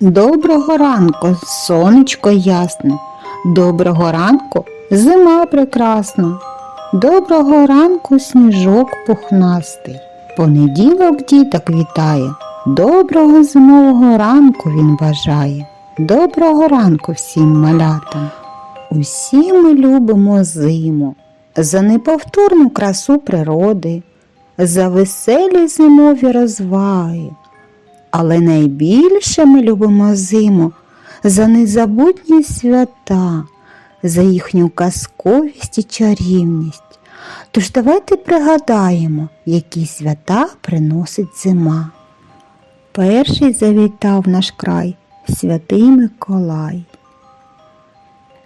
Доброго ранку, сонечко ясне. Доброго ранку, зима прекрасна. Доброго ранку, сніжок пухнастий. Понеділок діток вітає. Доброго зимового ранку він бажає. Доброго ранку всім малятам. Усі ми любимо зиму за неповторну красу природи, за веселі зимові розваги. Але найбільше ми любимо зиму за незабутні свята, за їхню казковість і чарівність. Тож давайте пригадаємо, які свята приносить зима. Перший завітав наш край святий Миколай.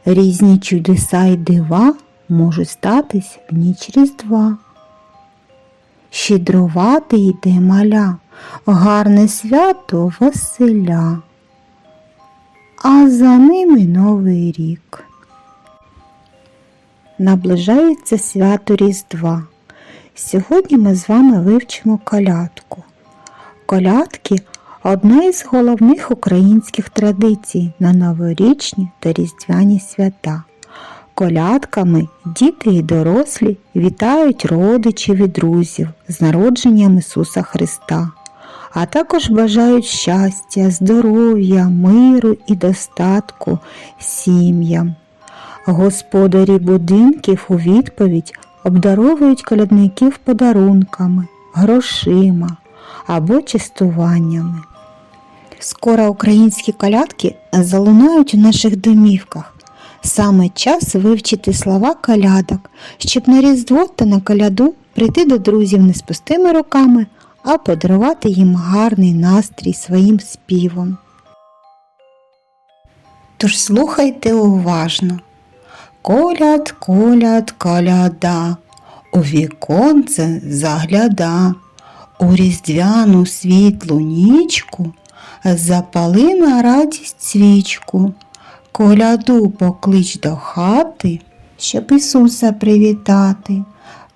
Різні чудеса й дива можуть статись в ніч Різдва. Щедрувати йде маля, гарне свято Василя, а за ними Новий рік. Наближається свято Різдва. Сьогодні ми з вами вивчимо колядку. Колядки одна із головних українських традицій на новорічні та різдвяні свята. Колядками діти і дорослі вітають родичів і друзів з народженням Ісуса Христа, а також бажають щастя, здоров'я, миру і достатку сім'ям. Господарі будинків у відповідь обдаровують колядників подарунками, грошима або частуваннями. Скоро українські колядки залунають у наших домівках. Саме час вивчити слова колядок, щоб на Різдво та на коляду прийти до друзів не з пустими руками, а подарувати їм гарний настрій своїм співом. Тож слухайте уважно. Коляд, коляд, коляда, у віконце загляда, у різдвяну світлу нічку запали на радість свічку. Коляду поклич до хати, щоб Ісуса привітати.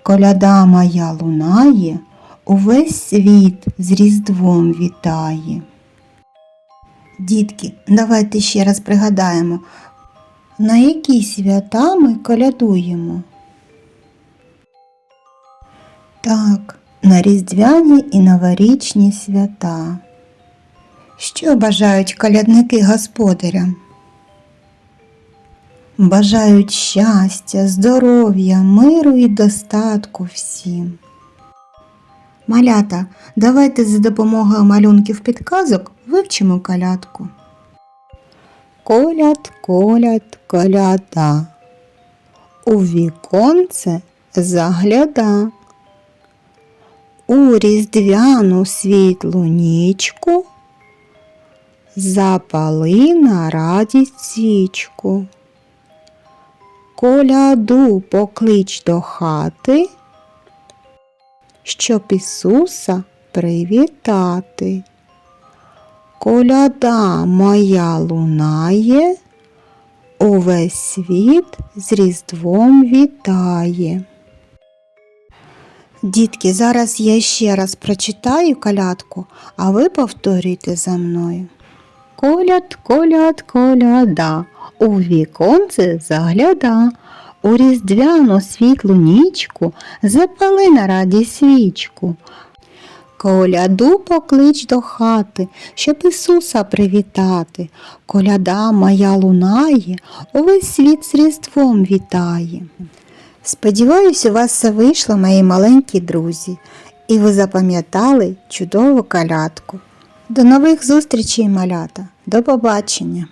Коляда моя лунає, увесь світ з Різдвом вітає. Дітки, давайте ще раз пригадаємо, на які свята ми колядуємо. Так, на різдвяні і новорічні свята. Що бажають колядники господарям? Бажають щастя, здоров'я, миру і достатку всім. Малята, давайте за допомогою малюнків підказок вивчимо колядку. Коляд, коляд, коляда. У віконце загляда. У різдвяну світлу нічку запали на радість свічку. Коляду поклич до хати, щоб Ісуса привітати. Коляда моя лунає, увесь світ з Різдвом вітає. Дітки, зараз я ще раз прочитаю колядку, а ви повторюйте за мною. Коляд, коляд, коляда, у віконце загляда, у різдвяну світлу нічку запали на раді свічку. Коляду поклич до хати, щоб Ісуса привітати. Коляда моя лунає, увесь світ з Різдвом вітає. Сподіваюсь, у вас все вийшло, мої маленькі друзі, і ви запам'ятали чудову колядку. До нових зустрічей, малята. До побачення!